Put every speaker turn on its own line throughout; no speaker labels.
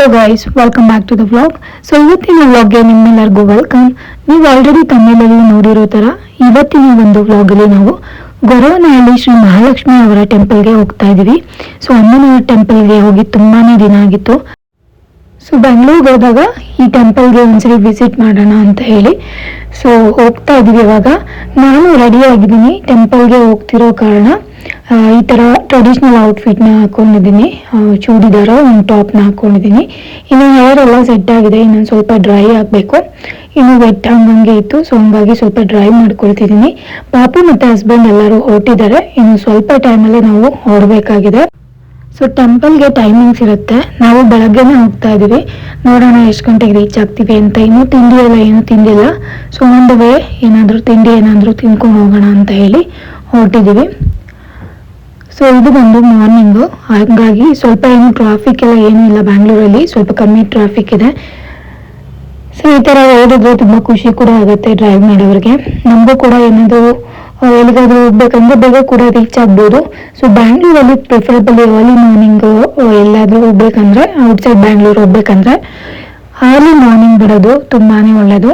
Hello guys welcome back to the vlog so ಇವತ್ತಿನ ವ್ಲಾಗ್ಗೆ ನಿಮ್ಮೆಲ್ಲರಿಗೂ ವೆಲ್ಕಮ್ ನೀವು ಆಲ್ರೆಡಿ ತಮಿಳಲ್ಲಿ ನೋಡಿರೋ ಥರ ಇವತ್ತಿನ ಒಂದು ವ್ಲಾಗಲ್ಲಿ ನಾವು ಗೊರವನಹಳ್ಳಿ ಶ್ರೀ ಮಹಾಲಕ್ಷ್ಮಿ ಅವರ ಟೆಂಪಲ್ಗೆ ಹೋಗ್ತಾ ಇದ್ದೀವಿ. ಸೊ ಅಮ್ಮನವರ ಟೆಂಪಲ್ಗೆ ಹೋಗಿ ತುಂಬಾನೇ ದಿನ ಆಗಿತ್ತು. ಸೊ ಬೆಂಗಳೂರಿಗೆ ಹೋದಾಗ ಈ ಟೆಂಪಲ್ಗೆ ಒಂದ್ಸರಿ ವಿಸಿಟ್ ಮಾಡೋಣ ಅಂತ ಹೇಳಿ. ಸೊ ಹೋಗ್ತಾ ಇದ್ದೀವಿ ಇವಾಗ. ನಾನು ರೆಡಿ ಆಗಿದ್ದೀನಿ ಟೆಂಪಲ್ಗೆ ಹೋಗ್ತಿರೋ ಕಾರಣ. ಈ ಥರ ಟ್ರೆಡಿಷ್ನಲ್ ಔಟ್ಫಿಟ್ನ ಹಾಕೊಂಡಿದ್ದೀನಿ. ಚೂಡಿದಾರ, ಒಂದು ಟಾಪ್ನ ಹಾಕೊಂಡಿದ್ದೀನಿ. ಇನ್ನು ಹೇರ್ ಎಲ್ಲ ಸೆಟ್ ಆಗಿದೆ. ಇನ್ನೊಂದು ಸ್ವಲ್ಪ ಡ್ರೈ ಆಗಬೇಕು. ಇನ್ನು ವೆಟ್ ಹಂಗಂಗೆ ಇತ್ತು. ಸೊ ಹಂಗಾಗಿ ಸ್ವಲ್ಪ ಡ್ರೈ ಮಾಡ್ಕೊಳ್ತಿದ್ದೀನಿ. ಪಾಪು ಮತ್ತು ಹಸ್ಬೆಂಡ್ ಎಲ್ಲರೂ ಹೊರಟಿದ್ದಾರೆ. ಇನ್ನು ಸ್ವಲ್ಪ ಟೈಮಲ್ಲೇ ನಾವು ಹೊರಡಬೇಕಾಗಿದೆ. ಸೊ ಟೆಂಪಲ್ಗೆ ಟೈಮಿಂಗ್ಸ್ ಇರುತ್ತೆ. ನಾವು ಬೆಳಗ್ಗೆನೇ ಹೋಗ್ತಾ ಇದೀವಿ ನೋಡೋಣ ಎಷ್ಟು ಗಂಟೆಗೆ ರೀಚ್ ಆಗ್ತೀವಿ ಅಂತ. ಇನ್ನೂ ತಿಂಡಿ ಎಲ್ಲ, ಏನೂ ತಿಂದಿಲ್ಲ ಸೊ ಒಂದು ವೇ ಏನಾದರೂ ತಿಂಡಿ ಏನಾದರೂ ತಿನ್ಕೊಂಡು ಹೋಗೋಣ ಅಂತ ಹೇಳಿ ಹೊರಟಿದ್ದೀವಿ. ಸೊ ಇದು ಬಂದು ಮಾರ್ನಿಂಗು ಹಾಗಾಗಿ ಸ್ವಲ್ಪ ಏನು ಟ್ರಾಫಿಕ್ ಎಲ್ಲ ಏನೂ ಇಲ್ಲ ಬ್ಯಾಂಗ್ಳೂರಲ್ಲಿ ಸ್ವಲ್ಪ ಕಮ್ಮಿ ಟ್ರಾಫಿಕ್ ಇದೆ. ಸೊ ಈ ಥರ ಓದಿದ್ರೆ ತುಂಬ ಖುಷಿ ಕೂಡ ಆಗುತ್ತೆ ಡ್ರೈವ್ ಮಾಡೋರಿಗೆ. ನಮಗೂ ಕೂಡ ಏನಾದರೂ ಎಲ್ಲಿಗಾದ್ರೂ ಹೋಗ್ಬೇಕಂದ್ರೆ ಬೇಗ ಕೂಡ ರೀಚ್ ಆಗ್ಬೋದು. ಸೊ ಬ್ಯಾಂಗ್ಳೂರಲ್ಲಿ ಪ್ರಿಫರಬಲಿ ಅರ್ಲಿ ಮಾರ್ನಿಂಗ್ ಎಲ್ಲಾದ್ರೂ ಹೋಗ್ಬೇಕಂದ್ರೆ ಔಟ್ಸೈಡ್ ಬ್ಯಾಂಗ್ಳೂರ್ ಹೋಗ್ಬೇಕಂದ್ರೆ ಅರ್ಲಿ ಮಾರ್ನಿಂಗ್ ಬಿಡೋದು ತುಂಬಾನೇ ಒಳ್ಳೇದು.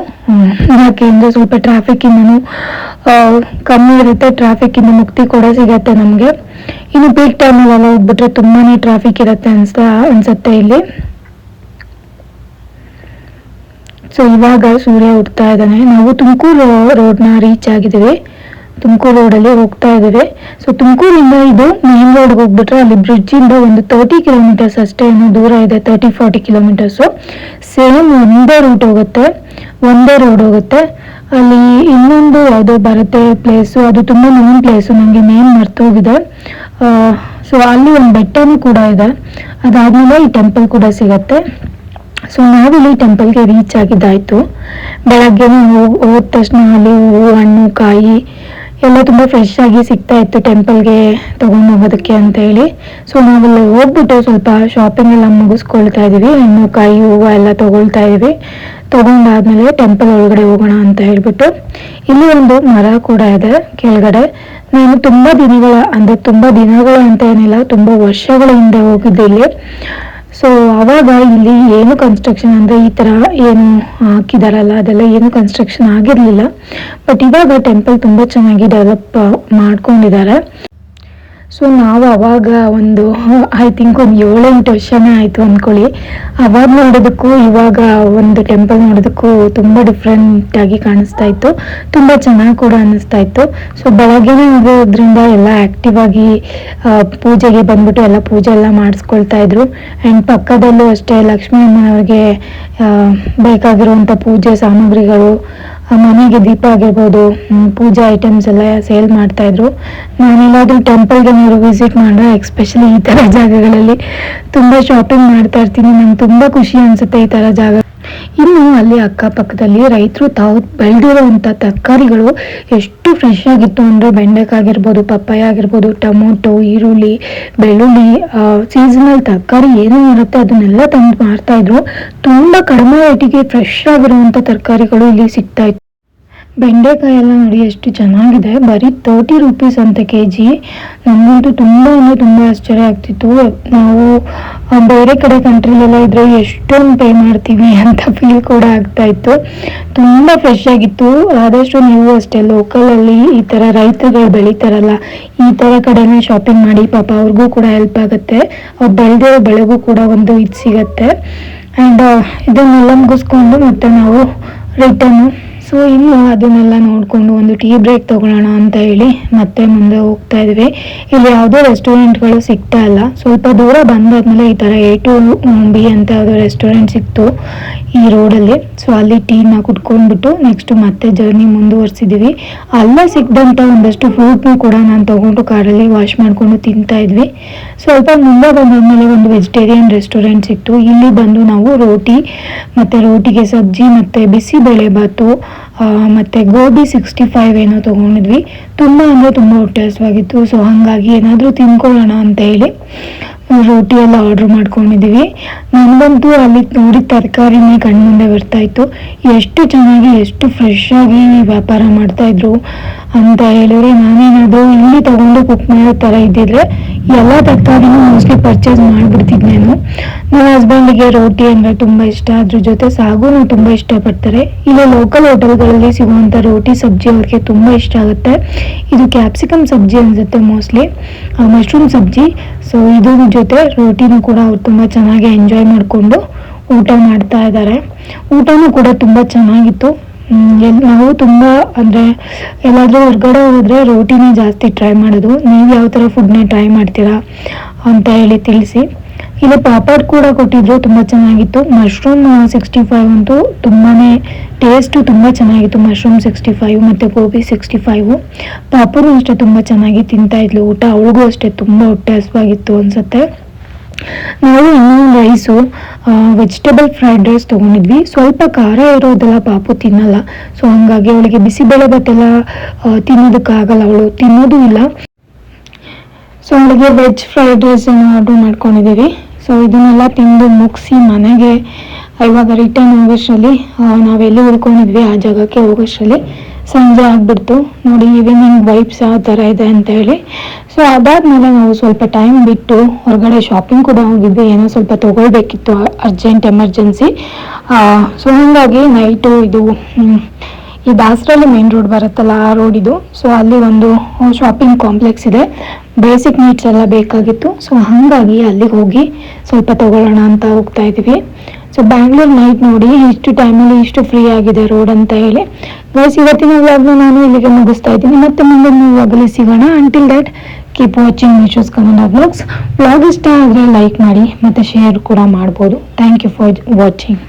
ಯಾಕೆಂದರೆ ಸ್ವಲ್ಪ ಟ್ರಾಫಿಕ್ಕಿಂದನೂ ಕಮ್ಮಿ ಇರುತ್ತೆ. ಟ್ರಾಫಿಕ್ಕಿಂದ ಮುಕ್ತಿ ಕೂಡ ಸಿಗತ್ತೆ ನಮಗೆ. ಇನ್ನು ಪೀಕ್ ಟೈಮಲ್ಲೆಲ್ಲ ಹೋಗ್ಬಿಟ್ರೆ ತುಂಬಾನೇ ಟ್ರಾಫಿಕ್ ಇರುತ್ತೆ ಅನ್ಸ, ಅನ್ಸುತ್ತೆ ಇಲ್ಲಿ. ಸೊ ಇವಾಗ ಸೂರ್ಯ ಹುಡ್ತಾ ಇದ್ದಾನೆ. ನಾವು ತುಮಕೂರು ರೋಡ್ನ ರೀಚ್ ಆಗಿದ್ದೀವಿ. ತುಮಕೂರು ರೋಡಲ್ಲಿ ಹೋಗ್ತಾ ಇದ್ದೇವೆ. ಸೊ ತುಮಕೂರಿಂದ ಇದು ಮೇನ್ ರೋಡ್ಗೆ ಹೋಗ್ಬಿಟ್ರೆ ಅಲ್ಲಿ ಬ್ರಿಡ್ಜಿಂದ ಒಂದು ತರ್ಟಿ ಕಿಲೋಮೀಟರ್ಸ್ ಅಷ್ಟೇ ದೂರ ಇದೆ ತರ್ಟಿ ಫಾರ್ಟಿ ಕಿಲೋಮೀಟರ್ಸು ಸೇಮ್ ಒಂದೇ ರೂಟ್ ಹೋಗುತ್ತೆ, ಒಂದೇ ರೋಡ್ ಹೋಗುತ್ತೆ. ಅಲ್ಲಿ ಇನ್ನೊಂದು ಯಾವುದೋ ಬರುತ್ತೆ ಪ್ಲೇಸು ಅದು ತುಂಬ ನೋನ್ ಪ್ಲೇಸು ನನಗೆ ನೇಮ್ ಮರ್ತೋಗಿದೆ ಸೊ ಅಲ್ಲಿ ಒಂದು ಬೆಟ್ಟನೂ ಕೂಡ ಇದೆ. ಅದಾದ್ಮೇಲೆ ಈ ಟೆಂಪಲ್ ಕೂಡ ಸಿಗತ್ತೆ. ಸೊ ನಾವಿಲ್ಲಿ ಟೆಂಪಲ್ಗೆ ರೀಚ್ ಆಗಿದ್ದಾಯ್ತು. ಬೆಳಗ್ಗೆ ಹೋದ ತಕ್ಷಣ ಅಲ್ಲಿ ಹೂವು ಹಣ್ಣು, ಕಾಯಿ ಎಲ್ಲ ತುಂಬ ಫ್ರೆಶ್ ಆಗಿ ಸಿಗ್ತಾ ಇತ್ತು ಟೆಂಪಲ್ಗೆ ತಗೊಂಡು ಹೋಗೋದಕ್ಕೆ ಅಂತ ಹೇಳಿ. ಸೊ ನಾವಲ್ಲಿ ಹೋಗ್ಬಿಟ್ಟು ಸ್ವಲ್ಪ ಶಾಪಿಂಗ್ ಎಲ್ಲ ಮುಗಿಸ್ಕೊಳ್ತಾ ಇದ್ದೀವಿ ಹಣ್ಣು ಕಾಯಿ ಹೂವು ಎಲ್ಲ ತಗೊಳ್ತಾ ಇದೀವಿ. ತಗೊಂಡಾದ್ಮೇಲೆ ಟೆಂಪಲ್ ಒಳಗಡೆ ಹೋಗೋಣ ಅಂತ ಹೇಳ್ಬಿಟ್ಟು. ಇಲ್ಲಿ ಒಂದು ಮರ ಕೂಡ ಇದೆ ಕೆಳಗಡೆ. ನಾನು ತುಂಬಾ ದಿನಗಳ, ಅಂದರೆ ತುಂಬಾ ದಿನಗಳು ಅಂತ ಏನಿಲ್ಲ, ತುಂಬಾ ವರ್ಷಗಳ ಹಿಂದೆ ಹೋಗಿದ್ದೆ ಇಲ್ಲಿ. ಸೊ ಅವಾಗ ಇಲ್ಲಿ ಏನು ಕನ್ಸ್ಟ್ರಕ್ಷನ್ ಅಂದ್ರೆ ಈ ತರ ಏನು ಹಾಕಿದಾರಲ್ಲ, ಅದೆಲ್ಲ ಏನು ಕನ್ಸ್ಟ್ರಕ್ಷನ್ ಆಗಿರಲಿಲ್ಲ. ಬಟ್ ಇವಾಗ ಟೆಂಪಲ್ ತುಂಬಾ ಚೆನ್ನಾಗಿ ಡೆವಲಪ್ ಮಾಡ್ಕೊಂಡಿದ್ದಾರೆ. ಸೊ ನಾವು ಅವಾಗ ಒಂದು ಐ ಥಿಂಕ್ ಒಂದು ಏಳೆಂಟು ವರ್ಷನೇ ಆಯಿತು ಅಂದ್ಕೊಳ್ಳಿ ಅವಾಗ ನೋಡೋದಕ್ಕೂ, ಇವಾಗ ಒಂದು ಟೆಂಪಲ್ ನೋಡೋದಕ್ಕೂ ತುಂಬ ಡಿಫ್ರೆಂಟಾಗಿ ಕಾಣಿಸ್ತಾ ಇತ್ತು. ತುಂಬ ಚೆನ್ನಾಗಿ ಕೂಡ ಅನ್ನಿಸ್ತಾ ಇತ್ತು. ಸೊ ಬೆಳಗ್ಗೆನೇ ಹೋಗೋದ್ರಿಂದ ಎಲ್ಲ ಆ್ಯಕ್ಟಿವ್ ಆಗಿ ಪೂಜೆಗೆ ಬಂದ್ಬಿಟ್ಟು ಎಲ್ಲ ಪೂಜೆ ಎಲ್ಲ ಮಾಡಿಸ್ಕೊಳ್ತಾ ಇದ್ರು. ಆ್ಯಂಡ್ ಪಕ್ಕದಲ್ಲೂ ಅಷ್ಟೇ ಲಕ್ಷ್ಮೀ ಅಮ್ಮನವ್ರಿಗೆ ಬೇಕಾಗಿರುವಂಥ ಪೂಜೆ ಸಾಮಗ್ರಿಗಳು ಮನೆಗೆ ದೀಪ ಆಗಿರ್ಬೋದು ಪೂಜಾ ಐಟಮ್ಸ್ ಎಲ್ಲ ಸೇಲ್ ಮಾಡ್ತಾ ಇದ್ರು. ನಾನೆಲ್ಲಾದ್ರೂ ಟೆಂಪಲ್ಗೆ ನೀವು ವಿಸಿಟ್ ಮಾಡಿದ್ರೆ ಎಕ್ಸ್ಪೆಷಲಿ ಈ ತರ ಜಾಗಗಳಲ್ಲಿ ತುಂಬಾ ಶಾಪಿಂಗ್ ಮಾಡ್ತಾ ಇರ್ತೀನಿ. ನಂಗೆ ತುಂಬಾ ಖುಷಿ ಅನ್ಸುತ್ತೆ ಈ ತರ ಜಾಗ ಇನ್ನು ಅಲ್ಲಿ ಅಕ್ಕಪಕ್ಕದಲ್ಲಿ ರೈತರು ತಾವು ಬೆಳೆದಿರುವಂಥ ತರಕಾರಿಗಳು ಎಷ್ಟು ಫ್ರೆಶ್ ಆಗಿತ್ತು ಅಂದರೆ ಬೆಂಡೆಕಾಯಿ ಆಗಿರ್ಬೋದು, ಪಪ್ಪಾಯ ಆಗಿರ್ಬೋದು, ಟೊಮೊಟೊ, ಈರುಳ್ಳಿ, ಬೆಳ್ಳುಳ್ಳಿ ಸೀಸನಲ್ ತರಕಾರಿ ಏನೇನು ಇರುತ್ತೆ ಅದನ್ನೆಲ್ಲ ತಂದು ಮಾರ್ತಾ ಇದ್ರು. ತುಂಬ ಕಡಿಮೆ ರೇಟಿಗೆ ಫ್ರೆಶ್ ಆಗಿರುವಂಥ ತರಕಾರಿಗಳು ಇಲ್ಲಿ ಸಿಗ್ತಾ ಇತ್ತು. ಬೆಂಡೆಕಾಯಿ ಎಲ್ಲ ನೋಡಿ ಎಷ್ಟು ಚೆನ್ನಾಗಿದೆ. ಬರೀ ತರ್ಟಿ ರುಪೀಸ್ ಅಂತ ಕೆ ಜಿ ನಮಗಂತೂ ತುಂಬ ಅಂದರೆ ತುಂಬ ಆಶ್ಚರ್ಯ ಆಗ್ತಿತ್ತು. ನಾವು ಬೇರೆ ಕಡೆ ಕಂಟ್ರಿಲೆಲ್ಲ ಇದ್ರೆ ಎಷ್ಟೊಂದು ಪೇ ಮಾಡ್ತೀವಿ ಅಂತ ಫೀಲ್ ಕೂಡ ಆಗ್ತಾ ಇತ್ತು. ತುಂಬ ಫ್ರೆಶ್ ಆಗಿತ್ತು. ಆದಷ್ಟು ನೀವು ಅಷ್ಟೇ ಲೋಕಲಲ್ಲಿ ಈ ಥರ ರೈತರುಗಳು ಬೆಳೀತಾರಲ್ಲ, ಈ ಥರ ಕಡೆನೇ ಶಾಪಿಂಗ್ ಮಾಡಿ ಪಾಪ ಅವ್ರಿಗೂ ಕೂಡ ಹೆಲ್ಪ್ ಆಗುತ್ತೆ. ಅವ್ರು ಬೆಳೆದಿರೋ ಬೆಳೆಗೂ ಕೂಡ ಒಂದು ಇದು ಸಿಗತ್ತೆ. ಆ್ಯಂಡ್ ಇದನ್ನೆಲ್ಲ ಮುಗಿಸ್ಕೊಂಡು ಮತ್ತೆ ನಾವು ರಿಟರ್ನು ಸೊ ಇನ್ನು ಅದನ್ನೆಲ್ಲ ನೋಡಿಕೊಂಡು ಒಂದು ಟೀ ಬ್ರೇಕ್ ತಗೊಳ್ಳೋಣ ಅಂತ ಹೇಳಿ ಮತ್ತೆ ಮುಂದೆ ಹೋಗ್ತಾ ಇದ್ವಿ. ಇಲ್ಲಿ ಯಾವುದೋ ರೆಸ್ಟೋರೆಂಟ್ಗಳು ಸಿಗ್ತಾ ಇಲ್ಲ. ಸ್ವಲ್ಪ ದೂರ ಬಂದಾದ್ಮೇಲೆ ಈ ಥರ ಎ ಟು ಬಿ ಅಂತ ಯಾವುದೋ ರೆಸ್ಟೋರೆಂಟ್ ಸಿಕ್ತು ಈ ರೋಡಲ್ಲಿ ಸೊ ಅಲ್ಲಿ ಟೀನ ಕುಟ್ಕೊಂಡ್ಬಿಟ್ಟು ನೆಕ್ಸ್ಟ್ ಮತ್ತೆ ಜರ್ನಿ ಮುಂದುವರ್ಸಿದ್ದೀವಿ ಅಲ್ಲೇ ಸಿಕ್ಕಿದಂತ ಒಂದಷ್ಟು ಫ್ರೂಟ್ನು ಕೂಡ ನಾನು ತಗೊಂಡು ಕಾರಲ್ಲಿ ವಾಶ್ ಮಾಡಿಕೊಂಡು ತಿಂತಾ ಇದ್ವಿ. ಸ್ವಲ್ಪ ಮುಂದೆ ಬಂದಾದ್ಮೇಲೆ ಒಂದು ವೆಜಿಟೇರಿಯನ್ ರೆಸ್ಟೋರೆಂಟ್ ಸಿಕ್ತು. ಇಲ್ಲಿ ಬಂದು ನಾವು ರೋಟಿ ಮತ್ತು ರೋಟಿಗೆ ಸಬ್ಜಿ ಮತ್ತು ಬಿಸಿಬೇಳೆ ಬಾತು ಆ, ಮತ್ತೆ ಗೋಬಿ ಸಿಕ್ಸ್ಟಿ ಫೈವ್ ಏನೋ ತಗೊಂಡಿದ್ವಿ. ತುಂಬ ಅಂದರೆ ತುಂಬ ವ್ಯತ್ಯಾಸವಾಗಿತ್ತು ಸೊ ಹಾಗಾಗಿ ಏನಾದರೂ ತಿನ್ಕೊಳ್ಳೋಣ ಅಂತ ಹೇಳಿ. ರೋಟಿ ಎಲ್ಲ ಆರ್ಡ್ರ್ ಮಾಡ್ಕೊಂಡಿದ್ದೀವಿ ನನಗಂತೂ ಅಲ್ಲಿ ನೋಡಿದ ತರಕಾರಿನೇ ಕಣ್ಮುಂದೆ ಬರ್ತಾ ಇತ್ತು ಎಷ್ಟು ಚೆನ್ನಾಗಿ, ಎಷ್ಟು ಫ್ರೆಶ್ ಆಗಿ ವ್ಯಾಪಾರ ಮಾಡ್ತಾ ಇದ್ರು ಅಂತ ಹೇಳಿದ್ರೆ ನಾನೇನಾದರೂ ಇಲ್ಲಿ ತಗೊಂಡು ಕುಕ್ ಮಾಡೋ ಥರ ಇದ್ದಿದ್ರೆ ಎಲ್ಲ ತರಕಾರಿನೂ ಮೋಸ್ಟ್ಲಿ ಪರ್ಚೇಸ್ ಮಾಡಿಬಿಡ್ತಿದ್ದೆ ನಾನು. ನನ್ನ ಹಸ್ಬೆಂಡಿಗೆ ರೋಟಿ ಅಂದರೆ ತುಂಬ ಇಷ್ಟ. ಅದ್ರ ಜೊತೆ ಸಾಗುನು ತುಂಬ ಇಷ್ಟಪಡ್ತಾರೆ. ಇಲ್ಲಿ ಲೋಕಲ್ ಹೋಟೆಲ್ಗಳಲ್ಲಿ ಸಿಗುವಂಥ ರೋಟಿ, ಸಬ್ಜಿ ಅವ್ರಿಗೆ ತುಂಬ ಇಷ್ಟ ಆಗುತ್ತೆ. ಇದು ಕ್ಯಾಪ್ಸಿಕಮ್ ಸಬ್ಜಿ ಅನಿಸುತ್ತೆ ಮೋಸ್ಟ್ಲಿ ಮಶ್ರೂಮ್ ಸಬ್ಜಿ. ಸೊ ಇದ್ರ ಜೊತೆ ರೋಟಿನೂ ಕೂಡ ಅವ್ರು ತುಂಬ ಚೆನ್ನಾಗಿ ಎಂಜಾಯ್ ಮಾಡಿಕೊಂಡು ಊಟ ಮಾಡ್ತಾ ಇದ್ದಾರೆ. ಊಟನೂ ಕೂಡ ತುಂಬ ಚೆನ್ನಾಗಿತ್ತು. ನಾವು ತುಂಬ ಅಂದರೆ ಎಲ್ಲಾದರೂ ಹೊರಗಡೆ ಹೋದರೆ ರೋಟಿನೇ ಜಾಸ್ತಿ ಟ್ರೈ ಮಾಡೋದು. ನೀವು ಯಾವ ಥರ ಫುಡ್ನೇ ಟ್ರೈ ಮಾಡ್ತೀರಾ ಅಂತ ಹೇಳಿ ತಿಳಿಸಿ. ಇಲ್ಲಿ ಪಾಪಡ್ ಕೂಡ ಕೊಟ್ಟಿದ್ರು, ತುಂಬ ಚೆನ್ನಾಗಿತ್ತು. ಮಶ್ರೂಮ್ ಸಿಕ್ಸ್ಟಿ ಫೈವ್ ಅಂತೂ ತುಂಬಾ ಟೇಸ್ಟು ತುಂಬ ಚೆನ್ನಾಗಿತ್ತು ಮಶ್ರೂಮ್ ಸಿಕ್ಸ್ಟಿ ಫೈವ್ ಮತ್ತು ಗೋಬಿ ಸಿಕ್ಸ್ಟಿ ಫೈವು ಪಾಪನು ಅಷ್ಟೇ ತುಂಬ ಚೆನ್ನಾಗಿ ತಿಂತಾ ಇದ್ಲು, ಊಟ ಅವಳಿಗೂ ಅಷ್ಟೇ ತುಂಬ ಹೊಟ್ಟೆ ಹಸುವಾಗಿತ್ತು ಅನಿಸುತ್ತೆ. ನಾವು ಇನ್ನೊಂದು ರೈಸು ವೆಜಿಟೇಬಲ್ ಫ್ರೈಡ್ ರೈಸ್ ತೊಗೊಂಡಿದ್ವಿ. ಸ್ವಲ್ಪ ಖಾರ ಇರೋದೆಲ್ಲ ಪಾಪು ತಿನ್ನಲ್ಲ. ಸೊ ಹಂಗಾಗಿ ಅವಳಿಗೆ ಬಿಸಿಬೇಳೆ ಭಾತೆಲ್ಲ ಆ, ತಿನ್ನೋದಕ್ಕಾಗಲ್ಲ ಅವಳು. ತಿನ್ನೋದು ಇಲ್ಲ. ಸೊ ಅವಳಿಗೆ ವೆಜ್ ಫ್ರೈಡ್ ರೈಸ್ ಆರ್ಡರ್ ಮಾಡ್ಕೊಂಡಿದ್ದೀವಿ. ಸೊ ಇದನ್ನೆಲ್ಲ ತಿಂದು ಮುಗಿಸಿ ಮನೆಗೆ ಇವಾಗ ರಿಟರ್ನ್ ಹೋಗೋಷ್ಟರಲ್ಲಿ ನಾವೆಲ್ಲಿ ಉಳ್ಕೊಂಡಿದ್ವಿ ಆ ಜಾಗಕ್ಕೆ ಹೋಗೋಷ್ಟರಲ್ಲಿ. ಸಂಜೆ ಆಗ್ಬಿಡ್ತು. ನೋಡಿ ಈವ್ನಿಂಗ್ ವೈಬ್ಸ್ ಯಾವ ಥರ ಇದೆ ಅಂತ ಹೇಳಿ. ಸೊ ಅದಾದಮೇಲೆ ನಾವು ಸ್ವಲ್ಪ ಟೈಮ್ ಬಿಟ್ಟು ಹೊರಗಡೆ ಶಾಪಿಂಗ್ ಕೂಡ ಹೋಗಿದ್ವಿ. ಏನೋ ಸ್ವಲ್ಪ ತೊಗೊಳ್ಬೇಕಿತ್ತು ಅರ್ಜೆಂಟ್ ಎಮರ್ಜೆನ್ಸಿ ಸೊ ಹಾಗಾಗಿ ನೈಟು ಇದು ಈ ದಾಸರಳ್ಳಿ ಮೇನ್ ರೋಡ್ ಬರುತ್ತಲ್ಲ, ಆ ರೋಡ್ ಇದು. ಸೊ ಅಲ್ಲಿ ಒಂದು ಶಾಪಿಂಗ್ ಕಾಂಪ್ಲೆಕ್ಸ್ ಇದೆ. ಬೇಸಿಕ್ ನೀಡ್ಸ್ ಎಲ್ಲ ಬೇಕಾಗಿತ್ತು. ಸೊ ಹಾಗಾಗಿ ಅಲ್ಲಿಗೆ ಹೋಗಿ ಸ್ವಲ್ಪ ತಗೊಳ್ಳೋಣ ಅಂತ ಹೋಗ್ತಾ ಇದ್ದೀವಿ. ಸೊ ಬ್ಯಾಂಗ್ಳೂರ್ ನೈಟ್ ನೋಡಿ ಇಷ್ಟು ಟೈಮಲ್ಲಿ ಇಷ್ಟು ಫ್ರೀ ಆಗಿದೆ ರೋಡ್ ಅಂತ ಹೇಳಿ. ಗೈಸ್ ಇವತ್ತಿನ ವ್ಲಾಗ್ನ ನಾನು ಇಲ್ಲಿಗೆ ಮುಗಿಸ್ತಾ ಇದ್ದೀನಿ. ಮತ್ತೆ ಮುಂದೆ ನೀವು ವ್ಲಾಗಲ್ಲಿ ಸಿಗೋಣ. Until that keep watching Meesho's Kannada vlogs vlog ಇಷ್ಟ ಆದರೆ ಲೈಕ್ ಮಾಡಿ, ಮತ್ತು ಶೇರ್ ಕೂಡ ಮಾಡ್ಬೋದು. Thank you for watching